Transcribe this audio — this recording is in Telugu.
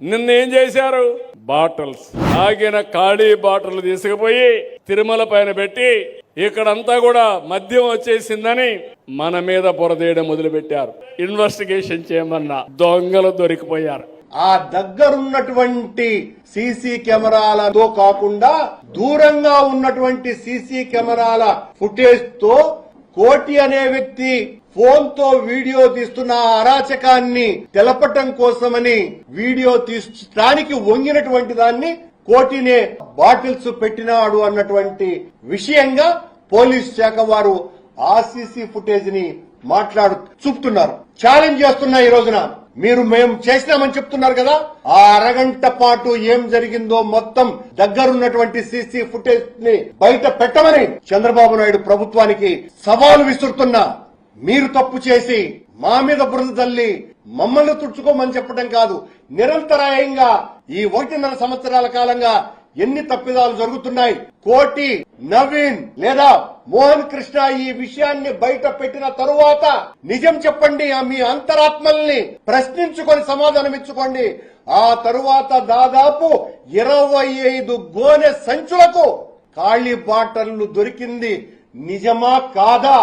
నిన్న ఏం చేశారు? బాటిల్స్. ఆగిన ఖాళీ బాటిల్ తీసుకుపోయి తిరుమల పైన పెట్టి ఇక్కడంతా కూడా మద్యం వచ్చేసిందని మన మీద పొరదేయడం మొదలుపెట్టారు. ఇన్వెస్టిగేషన్ చేయమన్నా దొంగలు దొరికిపోయారు. ఆ దగ్గరున్నటువంటి సీసీ కెమెరాలతో కాకుండా దూరంగా ఉన్నటువంటి సీసీ కెమెరాల ఫుటేజ్తో కోటి అనే వ్యక్తి ఫోన్తో వీడియో తీస్తున్న అరాచకాన్ని తెలపటం కోసమని వీడియో తీర్చడానికి వంగినటువంటి దాన్ని కోటినే బాటిల్స్ పెట్టినాడు అన్నటువంటి విషయంగా పోలీస్ శాఖ వారు ఆర్సీసీ ఫుటేజ్ని మాట్లాడు చూపుతున్నారు. ఛాలెంజ్ చేస్తున్నా ఈ రోజున. మీరు మేము చేసినామని చెప్తున్నారు కదా? ఆ అరగంట పాటు ఏం జరిగిందో మొత్తం దగ్గరున్నటువంటి సీసీ ఫుటేజ్ని బయట పెట్టమని చంద్రబాబు నాయుడు ప్రభుత్వానికి సవాలు విసురుతున్నా మీరు తప్పు చేసి మా మీద బురద తల్లి మమ్మల్ని తుడుచుకోమని చెప్పడం కాదు. నిరంతరాయంగా ఈ ఒకటిన్నర సంవత్సరాల కాలంగా ఎన్ని తప్పిదాలు జరుగుతున్నాయి? కోటి నవీన్ లేదా మోహన్ కృష్ణ ఈ విషయాన్ని బయట పెట్టిన తరువాత నిజం చెప్పండి ఆ మీ అంతరాత్మల్ని ప్రశ్నించుకొని సమాధానం ఇచ్చుకోండి. ఆ తరువాత దాదాపు ఇరవై ఐదు గోనె సంచులకు ఖాళీ బాటర్లు దొరికింది. నిజమా కాదా?